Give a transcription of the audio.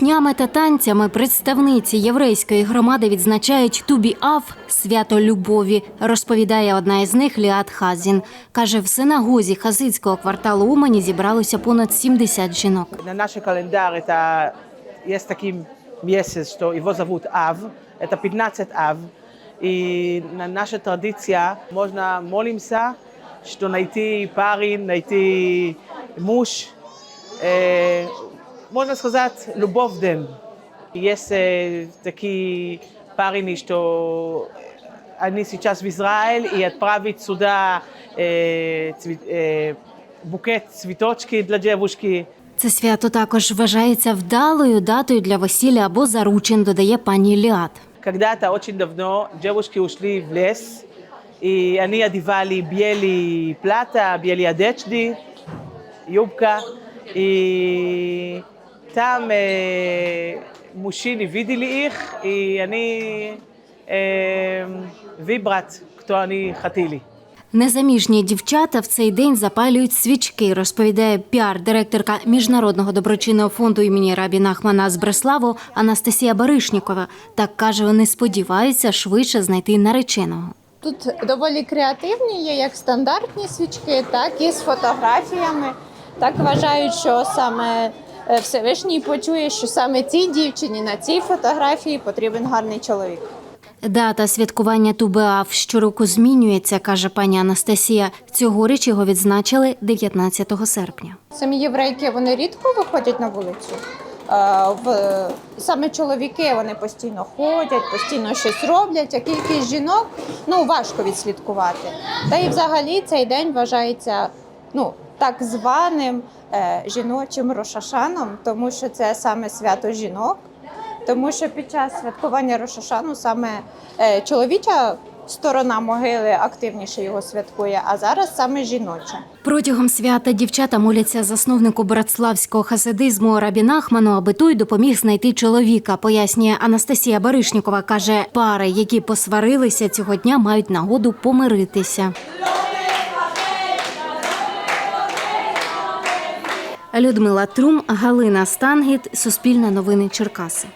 піснями та танцями представниці єврейської громади відзначають Тубі-Ав – свято любові, розповідає одна із них Ліат Хазін. Каже, в синагозі хасидського кварталу Умані зібралося понад 70 жінок. На наш календар это есть таким месяц, что его зовут Ав, это 15 Ав. И на наша традиция можно молимся, что найти парень, найти муж, э, можно сказать, любовь день. Есть э, такие парни, что они сейчас в Израиль и отправить сюда э, цве- э, букет цветочки для девушки. Це свято також вважається вдалою датою для весілля або заручин, додає пані Ліат. Когда-то очень давно девушки ушли в лес, и они одевали бели плата, бели одежды, юбка, и там э, мужчины видели их, и они э, выбрать, кто они хотели. Незаміжні дівчата в цей день запалюють свічки, розповідає піар-директорка Міжнародного доброчинного фонду імені Рабі Нахмана з Бреславу Анастасія Баришнікова. Так каже, вони сподіваються швидше знайти нареченого. Тут доволі креативні є як стандартні свічки, так і з фотографіями. Так вважають, що саме е, Всевишній почує, що саме цій дівчині на цій фотографії потрібен гарний чоловік. Дата святкування Тубеав щороку змінюється, каже пані Анастасія. Цьогоріч його відзначили 19 серпня. Самі єврейки вони рідко виходять на вулицю. Е, саме чоловіки вони постійно ходять, постійно щось роблять. А кількість жінок ну важко відслідкувати. Та і взагалі цей день вважається ну так званим е, жіночим рошашаном, тому що це саме свято жінок. Тому що під час святкування Рошашану саме е, чоловіча сторона могили активніше його святкує, а зараз саме жіноча. Протягом свята дівчата моляться засновнику братславського хасидизму Рабі Нахману, аби той допоміг знайти чоловіка. Пояснює Анастасія Баришнікова. каже, пари, які посварилися цього дня, мають нагоду помиритися. Людмила Трум, Галина Стангіт, Суспільне новини Черкаси.